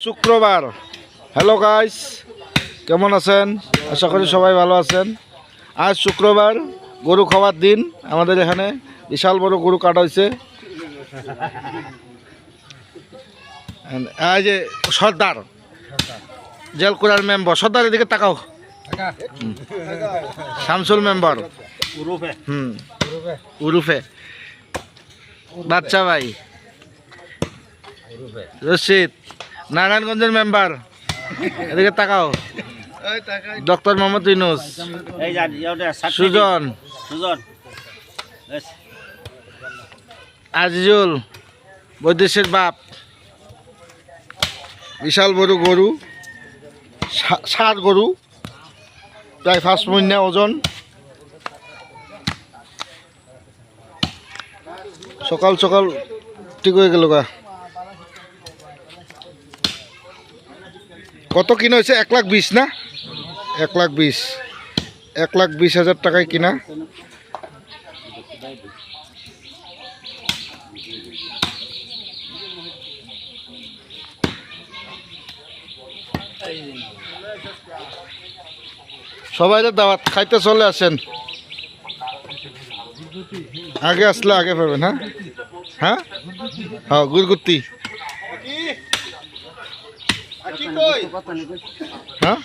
শুক্রবার। Hello guys কেমন আছেন? আশা করি সবাই ভালো আছেন। আজ শুক্রবার গরু খাওয়ার দিন। আমাদের এখানে বিশাল বড় গরু কাটা হয়েছে। এই যে সর্দার। জেলকুড়ার মেম্বার সর্দার এদিকে তাকাও। শামসুল মেম্বার হুম। উরুফে। বাচ্চা ভাই। রশিদ। নারায়ণগঞ্জের মেম্বার এদিকে তাকাও। ডক্টর মোহাম্মদ সাত সুজন। সুজন। আজিজুল বৈদেশের বাপ। বিশাল বড় গরু। সা- ষাট গরু। প্রায় পাঁচ মহিনা ওজন। সকাল সকাল ঠিক হয়ে গেল গা। কত কিনা হয়েছে? এক লাখ বিশ না? এক লাখ বিশ। এক লাখ বিশ হাজার টাকায় কিনা। সবাই দাওয়াত খাইতে চলে আসেন। আগে আসলে আগে পাবেন হ্যাঁ? হ্যাঁ? হ্যাঁ গুরগুত্তি হ্যাঁ